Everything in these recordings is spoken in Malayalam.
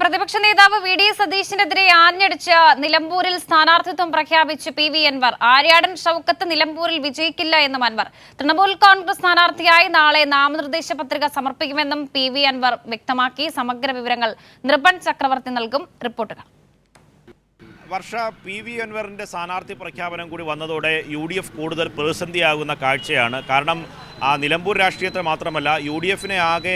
പ്രതിപക്ഷ നേതാവ് വി ഡി സതീശിനെതിരെ ആഞ്ഞടിച്ച് നിലമ്പൂരിൽ സ്ഥാനാർത്ഥിത്വം പ്രഖ്യാപിച്ച് പി വി അൻവർ. ആര്യാടൻ ഷൌക്കത്ത് നിലമ്പൂരിൽ വിജയിക്കില്ല എന്നും അൻവർ. തൃണമൂൽ കോൺഗ്രസ് സ്ഥാനാർത്ഥിയായി നാളെ നാമനിർദ്ദേശ പത്രിക സമർപ്പിക്കുമെന്നും പി വി അൻവർ വ്യക്തമാക്കി. സമഗ്ര വിവരങ്ങൾ നൃപൺ ചക്രവർത്തി നൽകും റിപ്പോർട്ടുകൾ. വർഷ പി വി അൻവറിന്റെ സ്ഥാനാർത്ഥി പ്രഖ്യാപനം കൂടി വന്നതോടെ യു ഡി എഫ് കൂടുതൽ പ്രതിസന്ധിയാകുന്ന കാഴ്ചയാണ്. കാരണം ആ നിലമ്പൂർ രാഷ്ട്രീയത്തെ മാത്രമല്ല യു ഡി എഫിനെ ആകെ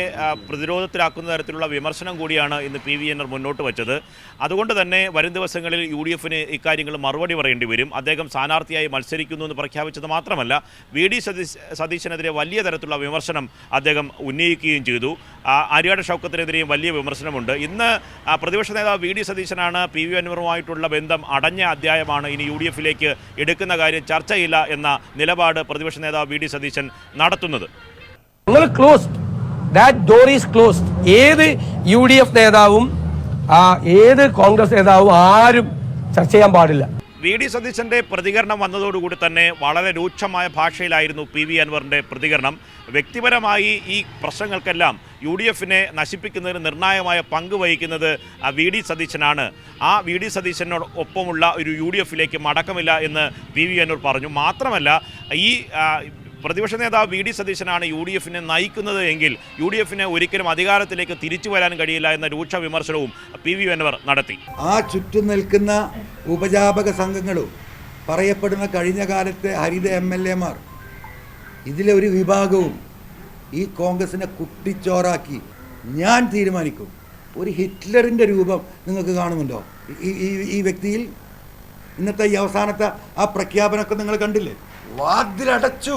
പ്രതിരോധത്തിലാക്കുന്ന തരത്തിലുള്ള വിമർശനം കൂടിയാണ് ഇന്ന് പി വി അൻവർ മുന്നോട്ട് വച്ചത്. അതുകൊണ്ട് തന്നെ വരും ദിവസങ്ങളിൽ യു ഡി എഫിന് ഇക്കാര്യങ്ങൾ മറുപടി പറയേണ്ടി വരും. അദ്ദേഹം സ്ഥാനാർത്ഥിയായി മത്സരിക്കുന്നു എന്ന് പ്രഖ്യാപിച്ചത് മാത്രമല്ല വി ഡി സതീശ് സതീശനെതിരെ വലിയ തരത്തിലുള്ള വിമർശനം അദ്ദേഹം ഉന്നയിക്കുകയും ചെയ്തു. ആര്യാട് ഷൗക്കത്തിനെതിരെയും വലിയ വിമർശനമുണ്ട്. ഇന്ന് പ്രതിപക്ഷ നേതാവ് വി ഡി സതീശനാണ് പി വി അൻവറുമായിട്ടുള്ള ബന്ധം അടഞ്ഞ അധ്യായമാണ് ഇനി യു ഡി എഫിലേക്ക് എടുക്കുന്ന കാര്യം ചർച്ചയില്ല എന്ന നിലപാട് പ്രതിപക്ഷ നേതാവ് വി ഡി സതീശൻ നടത്തുന്നത്. ഏത് യു ഡി എഫ് നേതാവും ഏത് കോൺഗ്രസ് നേതാവും ആരും ചർച്ച ചെയ്യാൻ പാടില്ല. വി ഡി സതീശന്റെ പ്രതികരണം വന്നതോടുകൂടി തന്നെ വളരെ രൂക്ഷമായ ഭാഷയിലായിരുന്നു പി വി അൻവറിന്റെ പ്രതികരണം. വ്യക്തിപരമായി ഈ പ്രശ്നങ്ങൾക്കെല്ലാം യു ഡി എഫിനെ നശിപ്പിക്കുന്നതിന് നിർണായകമായ പങ്ക് വഹിക്കുന്നത് ആ വി ഡി സതീശനാണ്. ആ വി ഡി സതീശനോട് ഒപ്പമുള്ള ഒരു യു ഡി എഫിലേക്ക് മടക്കമില്ല എന്ന് പി വി അൻവർ പറഞ്ഞു. മാത്രമല്ല ഈ പ്രതിപക്ഷ നേതാവ് വി ഡി സതീശനാണ് യു ഡി എഫിനെ നയിക്കുന്നത് എങ്കിൽ യു ഡി എഫിനെ ഒരിക്കലും അധികാരത്തിലേക്ക് തിരിച്ചു വരാൻ കഴിയില്ല എന്ന രൂക്ഷ വിമർശനവും പി വി അൻവർ നടത്തി. ആ ചുറ്റും നിൽക്കുന്ന ഉപജാപക സംഘങ്ങളും പറയപ്പെടുന്ന കഴിഞ്ഞ കാലത്തെ ഹരിത എം എൽ എമാർ ഇതിലെ ഒരു വിഭാഗവും ഈ കോൺഗ്രസിനെ കുട്ടിച്ചോറാക്കി ഞാൻ തീരുമാനിക്കും. ഒരു ഹിറ്റ്ലറിന്റെ രൂപം നിങ്ങൾക്ക് കാണുന്നുണ്ടോ? ഈ ഈ വ്യക്തിയിൽ ഇന്നത്തെ ഈ അവസാനത്തെ ആ പ്രഖ്യാപനമൊക്കെ നിങ്ങൾ കണ്ടില്ലേ? വാതിലടച്ചു.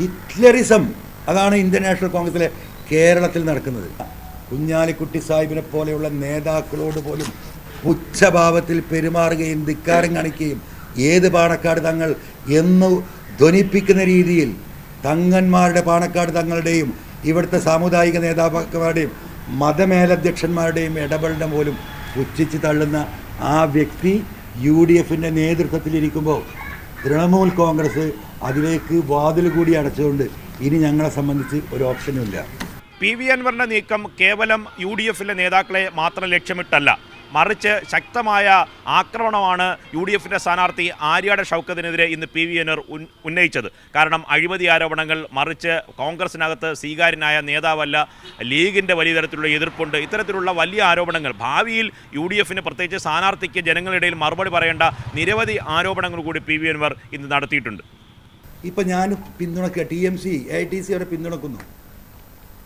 ഹിറ്റ്ലറിസം. അതാണ് ഇന്ത്യൻ നാഷണൽ കോൺഗ്രസിലെ കേരളത്തിൽ നടക്കുന്നത്. കുഞ്ഞാലിക്കുട്ടി സാഹിബിനെ പോലെയുള്ള നേതാക്കളോട് പോലും പുച്ഛഭാവത്തിൽ പെരുമാറുകയും ധിക്കാരം കാണിക്കുകയും ഏത് പാണക്കാട് തങ്ങൾ എന്ന് ധ്വനിപ്പിക്കുന്ന രീതിയിൽ തങ്ങന്മാരുടെ പാണക്കാട് തങ്ങളുടെയും ഇവിടുത്തെ സാമുദായിക നേതാക്കന്മാരുടെയും മതമേലധ്യക്ഷന്മാരുടെയും ഇടപെടലിനെ പോലും പുച്ഛിച്ച് തള്ളുന്ന ആ വ്യക്തി യു ഡി എഫിന്റെ നേതൃത്വത്തിലിരിക്കുമ്പോൾ തൃണമൂൽ കോൺഗ്രസ് അതിലേക്ക് വാതിൽ കൂടി അടച്ചുകൊണ്ട് ഇനി ഞങ്ങളെ സംബന്ധിച്ച് ഒരു ഓപ്ഷനും ഇല്ല. പി വി അൻവറിന്റെ നീക്കം കേവലം യു ഡി എഫിലെ നേതാക്കളെ മാത്രം ലക്ഷ്യമിട്ടല്ല. മറിച്ച് ശക്തമായ ആക്രമണമാണ് യു ഡി എഫിന്റെ സ്ഥാനാർത്ഥി ആര്യാട് ഷൗക്കത്തിനെതിരെ ഇന്ന് പി വി എനർ ഉന്നയിച്ചത്. കാരണം അഴിമതി ആരോപണങ്ങൾ മറിച്ച് കോൺഗ്രസിനകത്ത് സ്വീകാര്യനായ നേതാവല്ല ലീഗിന്റെ വലിയ തരത്തിലുള്ള എതിർപ്പുണ്ട് ഇത്തരത്തിലുള്ള വലിയ ആരോപണങ്ങൾ. ഭാവിയിൽ യു ഡി എഫിന് പ്രത്യേകിച്ച് സ്ഥാനാർത്ഥിക്ക് മറുപടി പറയേണ്ട നിരവധി ആരോപണങ്ങൾ കൂടി പി വി എൻവർ ഇന്ന് നടത്തിയിട്ടുണ്ട്. ഇപ്പം ഞാൻ പിന്തുണക്കുക T M C A T C അവരെ പിന്തുണക്കുന്നു.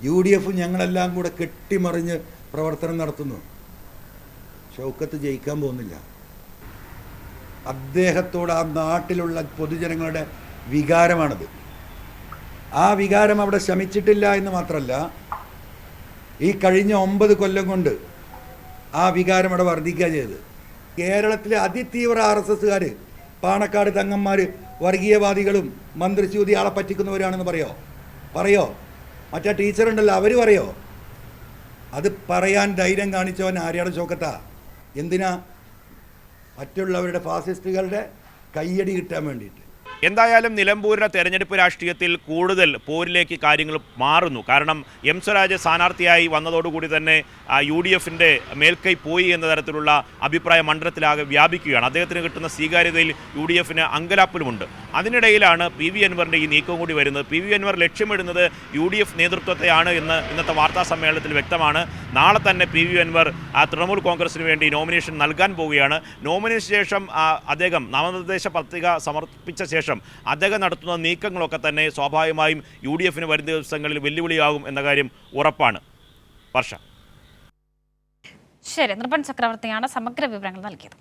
യു ഡി എഫ് ഞങ്ങളെല്ലാം കൂടെ കെട്ടിമറിഞ്ഞ് പ്രവർത്തനം നടത്തുന്നു. ഷൗക്കത്ത് ജയിക്കാൻ പോകുന്നില്ല. അദ്ദേഹത്തോട് ആ നാട്ടിലുള്ള പൊതുജനങ്ങളുടെ വികാരമാണത്. ആ വികാരം അവിടെ ശമിച്ചിട്ടില്ല എന്ന് മാത്രമല്ല ഈ കഴിഞ്ഞ ഒമ്പത് കൊല്ലം കൊണ്ട് ആ വികാരം അവിടെ വർദ്ധിക്കുക ചെയ്തത്. കേരളത്തിലെ അതിതീവ്ര ആർ എസ് എസ്സുകാർ പാണക്കാട് തങ്ങന്മാർ വർഗീയവാദികളും മന്ത്രിച്യൂതി ആളെ പറ്റിക്കുന്നവരാണെന്ന് പറയോ? പറയോ? മറ്റേ ടീച്ചറുണ്ടല്ലോ അവർ പറയോ? അത് പറയാൻ ധൈര്യം കാണിച്ചവൻ ആര്യാട് ചോക്കത്താ. എന്തിനാ? മറ്റുള്ളവരുടെ ഫാസിസ്റ്റുകളുടെ കയ്യടി കിട്ടാൻ വേണ്ടിയിട്ട്. എന്തായാലും നിലമ്പൂരിലെ തെരഞ്ഞെടുപ്പ് രാഷ്ട്രീയത്തിൽ കൂടുതൽ പോരിലേക്ക് കാര്യങ്ങൾ മാറുന്നു. കാരണം എം സ്വരാജ് സ്ഥാനാർത്ഥിയായി വന്നതോടുകൂടി തന്നെ യു ഡി എഫിന്റെ മേൽക്കൈ പോയി എന്ന തരത്തിലുള്ള അഭിപ്രായ മണ്ഡലത്തിലാകെ വ്യാപിക്കുകയാണ്. അദ്ദേഹത്തിന് കിട്ടുന്ന സ്വീകാര്യതയിൽ യു ഡി എഫിന് അങ്കലാപ്പിലുമുണ്ട്. അതിനിടയിലാണ് പി വി അൻവറിന്റെ ഈ നീക്കം കൂടി വരുന്നത്. പി വി അൻവർ ലക്ഷ്യമിടുന്നത് യു ഡി എഫ് നേതൃത്വത്തെയാണ് എന്ന് ഇന്നത്തെ വാർത്താ സമ്മേളനത്തിൽ വ്യക്തമാണ്. നാളെ തന്നെ പി വി അൻവർ തൃണമൂൽ കോൺഗ്രസിന് വേണ്ടി നോമിനേഷൻ നൽകാൻ പോവുകയാണ്. നോമിനേഷൻ ശേഷം അദ്ദേഹം നാമനിർദ്ദേശ പത്രിക സമർപ്പിച്ച ശേഷം അദ്ദേഹം നടത്തുന്ന നീക്കങ്ങളൊക്കെ തന്നെ സ്വാഭാവികമായും യു ഡി എഫിന് വരും ദിവസങ്ങളിൽ വെല്ലുവിളിയാകും എന്ന കാര്യം ഉറപ്പാണ്. വർഷ. ശരി നൃപൻ ചക്രവർത്തിയാണ് സമഗ്ര വിവരങ്ങൾ നൽകിയത്.